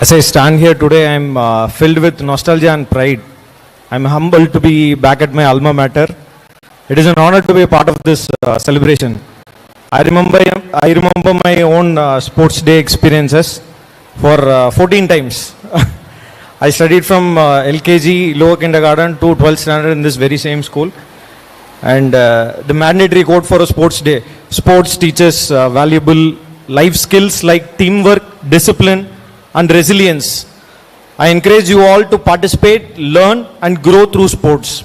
As I stand here today, I'm uh, filled with nostalgia and pride. I'm humbled to be back at my alma mater. It is an honor to be a part of this uh, celebration. I remember, I remember my own uh, sports day experiences for uh, 14 times. I studied from uh, LKG, lower kindergarten to 12th standard in this very same school. And uh, the mandatory code for a sports day sports teaches uh, valuable life skills like teamwork, discipline, and resilience. I encourage you all to participate, learn, and grow through sports.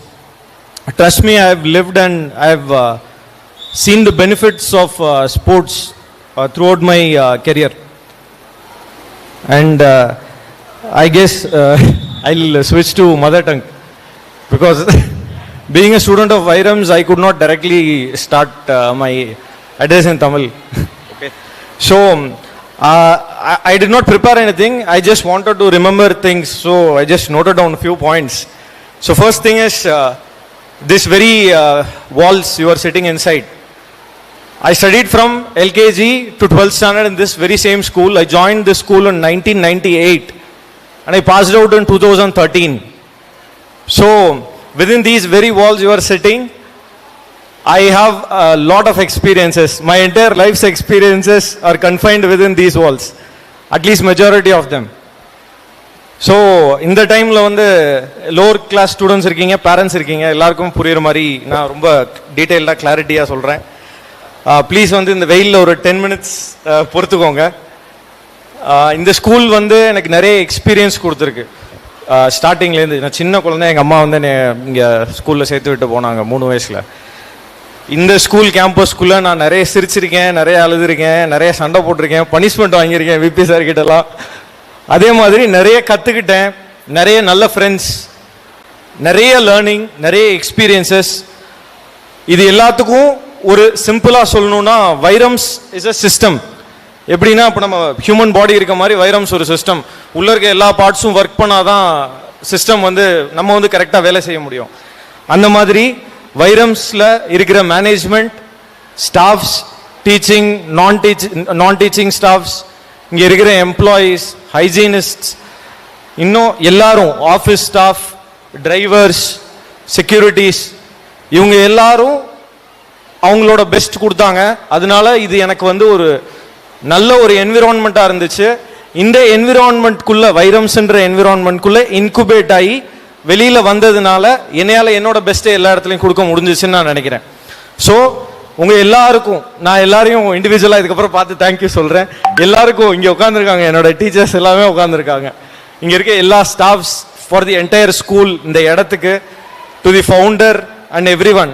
Trust me, I have lived and I have uh, seen the benefits of uh, sports uh, throughout my uh, career. And uh, I guess uh, I'll switch to mother tongue because being a student of Vairams, I could not directly start uh, my address in Tamil. okay. So, um, uh, I, I did not prepare anything. I just wanted to remember things. So, I just noted down a few points. So, first thing is uh, this very uh, walls you are sitting inside. I studied from LKG to 12th standard in this very same school. I joined this school in 1998 and I passed out in 2013. So, within these very walls you are sitting, I have a lot of experiences. My entire life's experiences are confined within these walls, at least majority of them. So இந்த டைமில் வந்து lower class students இருக்கீங்க parents இருக்கீங்க எல்லாருக்கும் புரியுற மாதிரி நான் ரொம்ப டீட்டெயில்டாக கிளாரிட்டியாக சொல்கிறேன் ப்ளீஸ் வந்து இந்த வெயிலில் ஒரு டென் மினிட்ஸ் uh, பொறுத்துக்கோங்க uh, இந்த ஸ்கூல் வந்து எனக்கு நிறைய எக்ஸ்பீரியன்ஸ் கொடுத்துருக்கு uh, ஸ்டார்டிங்லேருந்து நான் சின்ன குழந்தை எங்கள் அம்மா வந்து என்னை இங்கே ஸ்கூலில் சேர்த்து விட்டு போனாங்க மூணு வயசில் இந்த ஸ்கூல் கேம்பஸ்க்குள்ளே நான் நிறைய சிரிச்சிருக்கேன் நிறைய அழுதுருக்கேன் நிறைய சண்டை போட்டிருக்கேன் பனிஷ்மெண்ட் வாங்கியிருக்கேன் விபி சார் கிட்டலாம். அதே மாதிரி நிறைய கற்றுக்கிட்டேன் நிறைய நல்ல ஃப்ரெண்ட்ஸ் நிறைய லேர்னிங் நிறைய எக்ஸ்பீரியன்சஸ் இது எல்லாத்துக்கும் ஒரு சிம்பிளாக சொல்லணும்னா வைரம்ஸ் இஸ் அ சிஸ்டம் எப்படின்னா இப்போ நம்ம ஹியூமன் பாடி இருக்க மாதிரி வைரம்ஸ் ஒரு சிஸ்டம் உள்ள இருக்க எல்லா பார்ட்ஸும் ஒர்க் பண்ணால் தான் சிஸ்டம் வந்து நம்ம வந்து கரெக்டாக வேலை செய்ய முடியும். அந்த மாதிரி வைரம்ஸில் இருக்கிற management staffs teaching non teaching non teaching staffs இங்கே இருக்கிற எம்ப்ளாயீஸ் ஹைஜீனிஸ்ட்ஸ் இன்னும் எல்லாரும் ஆஃபீஸ் ஸ்டாஃப் டிரைவர்ஸ் செக்யூரிட்டிஸ் இவங்க எல்லாரும் அவங்களோட பெஸ்ட் கொடுத்தாங்க. அதனால இது எனக்கு வந்து ஒரு நல்ல ஒரு என்விரான்மெண்ட்டாக இருந்துச்சு. இந்த என்விரான்மெண்ட்குள்ளே வைரம்ஸ்ன்ற என்விரான்மெண்ட்குள்ளே இன்குபேட் ஆகி வெளியில் வந்ததுனால என்னையால் என்னோட பெஸ்ட்டை எல்லா இடத்துலையும் கொடுக்க முடிஞ்சிச்சுன்னு நான் நினைக்கிறேன். ஸோ உங்கள் எல்லாருக்கும் நான் எல்லாரையும் இண்டிவிஜுவலாக இதுக்கப்புறம் பார்த்து தேங்க்யூ சொல்கிறேன் எல்லாருக்கும் இங்கே உட்காந்துருக்காங்க என்னோட டீச்சர்ஸ் எல்லாமே உட்காந்துருக்காங்க இங்கே இருக்க எல்லா staffs for the entire school இந்த இடத்துக்கு to the founder and every one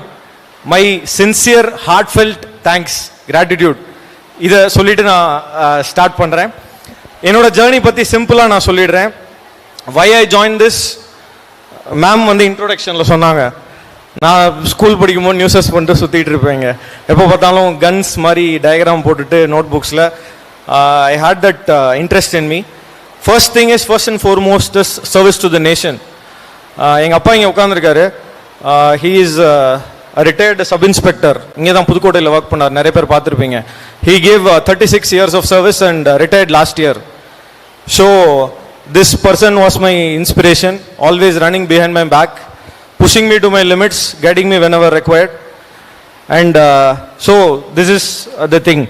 my sincere heartfelt thanks gratitude இதை சொல்லிட்டு நான் ஸ்டார்ட் பண்ணுறேன் என்னோட ஜேர்னி பற்றி சிம்பிளாக நான் சொல்லிடுறேன். Why I join this ma'am வந்து இன்ட்ரோடக்ஷனில் சொன்னாங்க. நான் ஸ்கூல் படிக்கும்போது நியூஸஸ் பண்ணிட்டு சுற்றிட்டு இருப்பேங்க. எப்போ பார்த்தாலும் கன்ஸ் மாதிரி டயக்ராம் போட்டுட்டு note புக்ஸில் I had that interest in me first thing is first and foremost is service to the nation எங்கள் அப்பா இங்கே உட்காந்துருக்காரு he is retired sub inspector இங்கே தான் புதுக்கோட்டையில் ஒர்க் பண்ணார். நிறைய பேர் பார்த்துருப்பீங்க. He gave thirty six years of service and retired last year so this person was my inspiration always running behind my back pushing me to my limits, guiding me whenever required. And uh, so this is uh, the thing.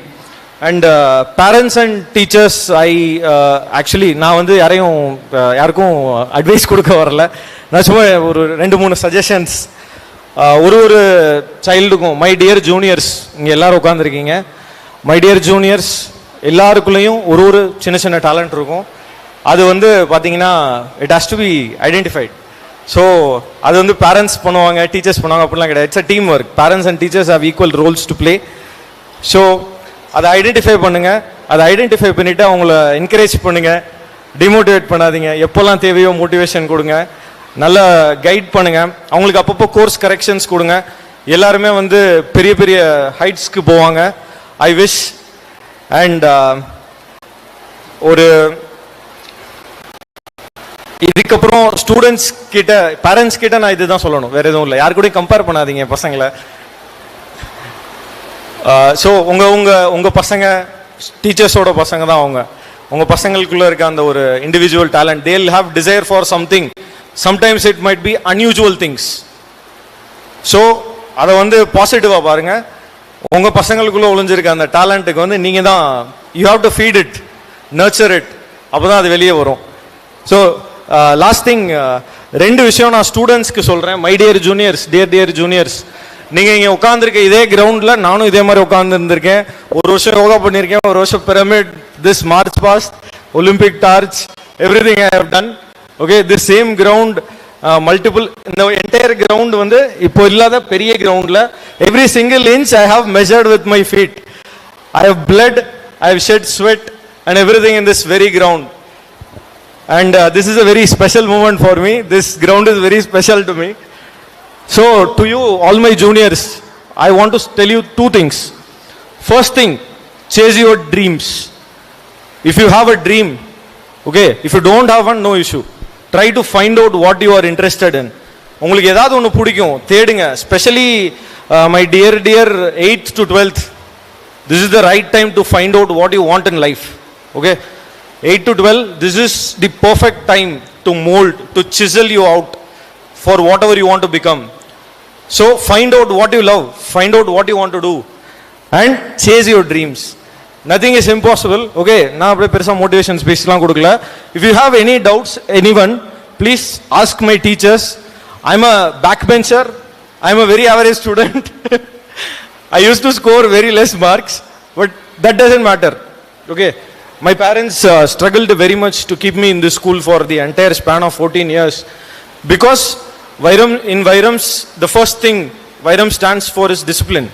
And and teachers I actually நான் வந்து யாரையும் uh, யாருக்கும் uh, advice கொடுக்க வரல நான் சும்மா ஒரு ரெண்டு மூணு சஜஷன்ஸ் uh, ஒரு ஒரு சைல்டுக்கும் மை டியர் ஜூனியர்ஸ் இங்கே எல்லோரும் உட்காந்துருக்கீங்க மை டியர் ஜூனியர்ஸ் எல்லாருக்குள்ளேயும் ஒரு ஒரு சின்ன சின்ன டேலண்ட் இருக்கும் அது வந்து பார்த்தீங்கன்னா it has to be identified so அது வந்து பேரண்ட்ஸ் பண்ணுவாங்க டீச்சர்ஸ் பண்ணுவாங்க அப்படிலாம் கிடையாது. It's a team work parents and teachers have equal roles to play so அதை ஐடென்டிஃபை பண்ணுங்கள் அதை ஐடென்டிஃபை பண்ணிவிட்டு அவங்கள என்கரேஜ் பண்ணுங்கள் டிமோட்டிவேட் பண்ணாதீங்க. எப்போல்லாம் தேவையோ மோட்டிவேஷன் கொடுங்க. நல்லா கைட் பண்ணுங்கள் அவங்களுக்கு அப்பப்போ கோர்ஸ் கரெக்ஷன்ஸ் கொடுங்க. எல்லாருமே வந்து பெரிய பெரிய ஹைட்ஸ்க்கு போவாங்க. ஐ விஷ் அண்ட் ஒரு இதுக்கப்புறம் ஸ்டூடெண்ட்ஸ் கிட்ட பேரண்ட்ஸ் கிட்ட நான் இதுதான் சொல்லணும். வேற எதுவும் இல்லை. யாரு கூடயும் கம்பேர் பண்ணாதீங்க பசங்களை. ஸோ உங்க உங்க உங்க பசங்க டீச்சர்ஸோட பசங்க தான் அவங்க. உங்கள் பசங்களுக்குள்ளே இருக்க அந்த ஒரு individual talent they have desire for something sometimes it might be unusual things so அதை வந்து பாசிட்டிவாக பாருங்க. உங்கள் பசங்களுக்குள்ளே ஒளிஞ்சிருக்க அந்த டேலண்ட்டுக்கு வந்து நீங்கள் தான் you have to feed it nurture it அப்போ தான் அது வெளியே வரும். So Uh, last thing uh, ரெண்டு விஷயம் நான் ஸ்டூடெண்ட்ஸ்க்கு சொல்கிறேன் my dear juniors dear dear juniors நீங்கள் இங்கே உட்காந்துருக்க இதே கிரவுண்டில் நானும் இதே மாதிரி உட்காந்துருந்துருக்கேன் ஒரு வருஷம் யோகா பண்ணியிருக்கேன் ஒரு வருஷம் pyramid this march past Olympic torch every thing I have done okay this same ground multiple இந்த என்டையர் கிரவுண்ட் வந்து இப்போ இல்லாத பெரிய கிரவுண்டில் every single inch I have measured with my feet I have blood I have shed sweat and every thing in this very ground And uh, this is a very special moment for me. This ground is very special to me. So, to you, all my juniors, I want to tell you two things. First thing, chase your dreams. If you have a dream, okay, if you don't have one, no issue. Try to find out what you are interested in. உங்களுக்கு ஏதாவது ஒன்று பிடிக்கும் தேடுங்க specially my dear dear eighth to twelfth this is the right time to find out what you want in life okay 8 to 12 this is the perfect time to mold to chisel you out for whatever you want to become so find out what you love find out what you want to do and chase your dreams nothing is impossible okay நான் அப்படியே பெருசா motivation ஸ்பீச்லாம் கொடுக்கல if you have any doubts anyone please ask my teachers i'm a backbencher i'm a very average student I used to score very less marks, but that doesn't matter. Okay. My parents uh, struggled very much to keep me in this school for the entire span of 14 years. Because Vairam, in Vairams, the first thing Vairam stands for is discipline.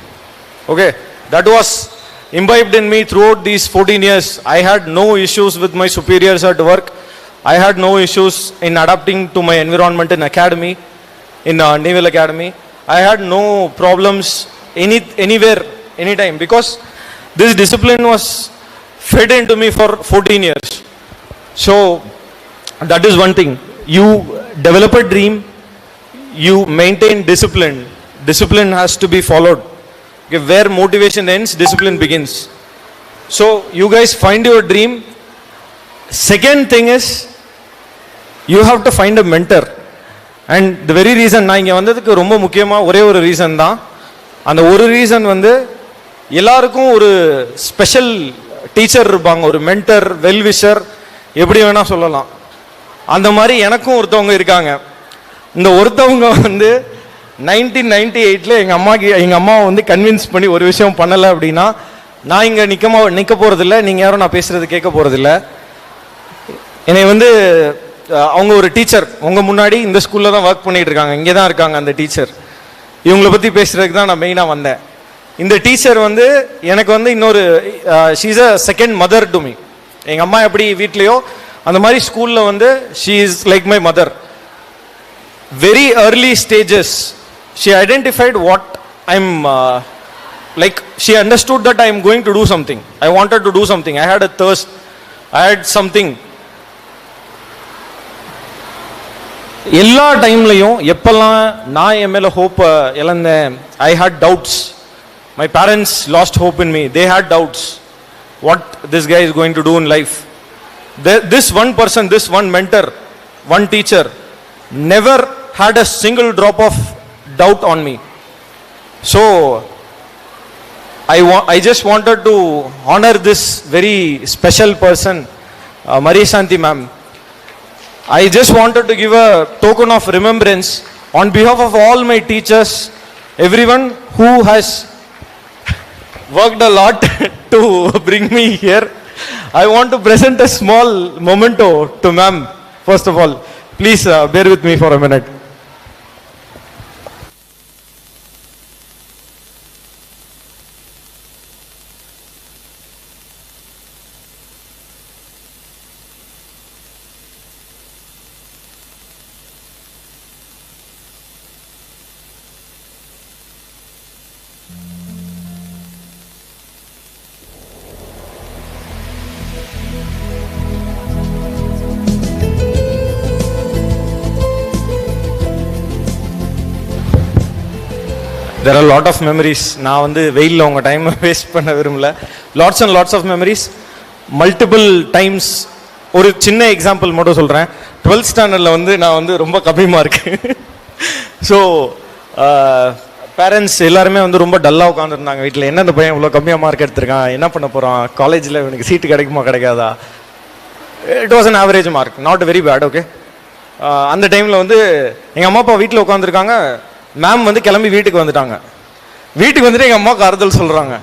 Okay. That was imbibed in me throughout these 14 years. I had no issues with my superiors at work. I had no issues in adapting to my environment in academy, in uh, Naval Academy. I had no problems any anywhere, anytime because this discipline was fed into me for 14 years. So that is one thing. You develop a dream, you maintain discipline. Discipline has to be followed. Okay, where motivation ends, discipline begins. So you guys find your dream. Second thing is you have to find a mentor. And the very reason நான் இங்கே வந்ததுக்கு ரொம்ப முக்கியமாக ஒரே ஒரு reason தான் அந்த ஒரு ரீசன் வந்து எல்லாருக்கும் ஒரு ஸ்பெஷல் டீச்சர் இருப்பாங்க ஒரு மென்டர் வெல்விஷர் எப்படி வேணால் சொல்லலாம். அந்த மாதிரி எனக்கும் ஒருத்தவங்க இருக்காங்க. இந்த ஒருத்தவங்க வந்து நைன்டீன் நைன்டி எயிட்டில் எங்கள் அம்மாக்கு எங்கள் அம்மாவை வந்து கன்வின்ஸ் பண்ணி ஒரு விஷயம் பண்ணலை அப்படின்னா நான் இங்கே நிற்கமா நிற்க போகிறதில்ல நீங்கள் யாரும் நான் பேசுகிறது கேட்க போகிறதில்ல என்னை வந்து அவங்க ஒரு டீச்சர். உங்கள் முன்னாடி இந்த ஸ்கூலில் தான் ஒர்க் பண்ணிகிட்டு இருக்காங்க. இங்கே தான் இருக்காங்க அந்த டீச்சர். இவங்களை பற்றி பேசுகிறதுக்கு தான் நான் மெயினாக வந்தேன். இந்த டீச்சர் வந்து எனக்கு வந்து இன்னொரு she's a second mother to me எங்கள் அம்மா எப்படி வீட்லேயோ அந்த மாதிரி ஸ்கூலில் வந்து she is like my mother very early stages she identified what I am like she understood that I am going to do something I wanted to do something I had a thirst I had something எல்லா டைம்லையும் எப்பெல்லாம் நான் என் மேலே ஹோப்பை இழந்தேன் I had doubts My parents lost hope in me. They had doubts what this guy is going to do in life. This one person, this one mentor, one teacher never had a single drop of doubt on me. So I, wa- I just wanted to honor this very special person, uh, Marie Shanti ma'am. I just wanted to give a token of remembrance on behalf of all my teachers, everyone who has worked a lot to bring me here. I want to present a small memento to ma'am, first of all. Please uh, bear with me for a minute. There are lot of memories நான் வந்து வெயிலில் உங்கள் time waste பண்ண விரும்பல. Lots and lots of memories multiple times ஒரு சின்ன example மட்டும் சொல்கிறேன் டுவெல்த் ஸ்டாண்டர்டில் வந்து நான் வந்து ரொம்ப கம்மி மார்க் ஸோ பேரண்ட்ஸ் எல்லாருமே வந்து ரொம்ப டல்லாக உட்காந்துருந்தாங்க வீட்டில் என்ன இந்த பையன் இவ்வளோ கம்மியாக மார்க் எடுத்திருக்கான்? என்ன பண்ண போகிறான் காலேஜில் இவனுக்கு சீட்டு கிடைக்குமா கிடைக்காதா? It was an average mark not very bad okay அந்த டைமில் வந்து எங்கள் அம்மா அப்பா வீட்டில் உட்காந்துருக்காங்க மேம் வந்து கிளம்பி வீட்டுக்கு வந்துட்டாங்க. வீட்டுக்கு வந்துட்டு எங்கள் அம்மாவுக்கு ஆறுதல் சொல்கிறாங்க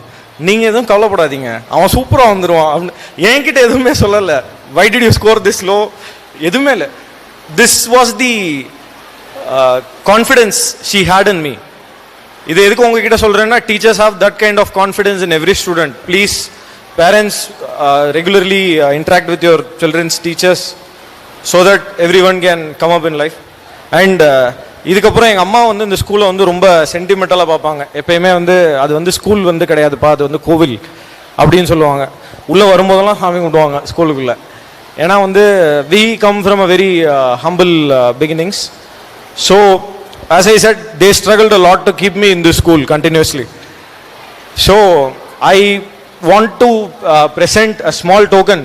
நீங்கள் எதுவும் கவலைப்படாதீங்க. அவன் சூப்பராக வந்துடுவான் அப்படின்னு. என்கிட்ட எதுவுமே சொல்லலை. Why did you score this low எதுவுமே இல்லை. This was the confidence she had in me இது எதுக்கு உங்ககிட்ட சொல்கிறேன்னா teachers have that kind of confidence in every student please parents regularly interact with your children's teachers so that every one can come up in life and இதுக்கப்புறம் எங்கள் அம்மா வந்து இந்த ஸ்கூலை வந்து ரொம்ப சென்டிமெண்டலாக பார்ப்பாங்க. எப்பயுமே வந்து அது வந்து ஸ்கூல் வந்து கிடையாதுப்பா அது வந்து கோவில் அப்படின்னு சொல்லுவாங்க. உள்ளே வரும்போதெல்லாம் சாமி கும்பிடுவாங்க ஸ்கூலுக்குள்ளே ஏன்னா வந்து we come from a very humble beginnings so as I said they struggle to lot to keep me in the school continuously so I want to uh, present a small token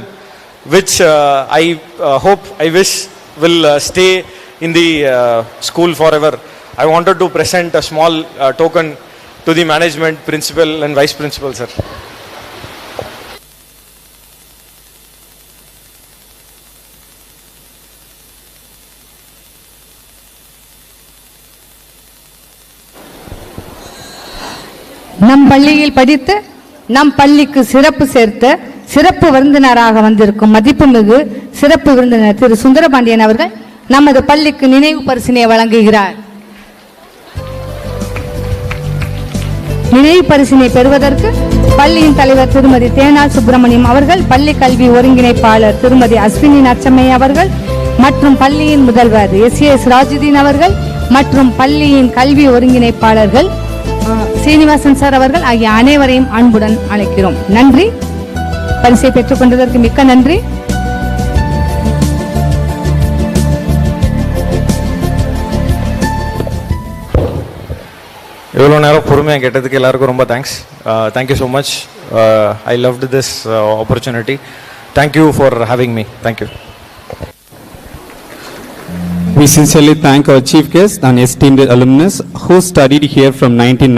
which uh, I uh, hope, I wish will uh, stay in the uh, school forever. I wanted to present a small uh, token to the management, principal and vice principal, sir. நம் பள்ளியில் படித்து நம் பள்ளிக்கு சிறப்பு சேர்த்த சிறப்பு விருந்தினராக வந்திருக்கும் மதிப்புமிகு சிறப்பு விருந்தினர் திரு சுந்தரபாண்டியன் அவர்கள் நமது பள்ளிக்கு நினைவு பரிசினை வழங்குகிறார். நினைவு பரிசினை பெறுவதற்கு பள்ளியின் தலைவர் திருமதி தேனா சுப்பிரமணியம் அவர்கள் பள்ளி கல்வி ஒருங்கிணைப்பாளர் திருமதி அஸ்வினி நச்சம்மை அவர்கள் மற்றும் பள்ளியின் முதல்வர் எஸ் எஸ் ராஜுதீன் அவர்கள் மற்றும் பள்ளியின் கல்வி ஒருங்கிணைப்பாளர்கள் சீனிவாசன் சார் அவர்கள் ஆகிய அனைவரையும் அன்புடன் அழைக்கிறோம். நன்றி. பரிசை பெற்றுக் கொண்டதற்கு மிக்க நன்றி. இவ்வளோ நேரம் பொறுமையாக கேட்டதுக்கு எல்லாருக்கும் ரொம்ப thanks thank you so much I loved this opportunity thank you for having me thank you We sincerely thank our chief guest and esteemed alumnus who studied here from 19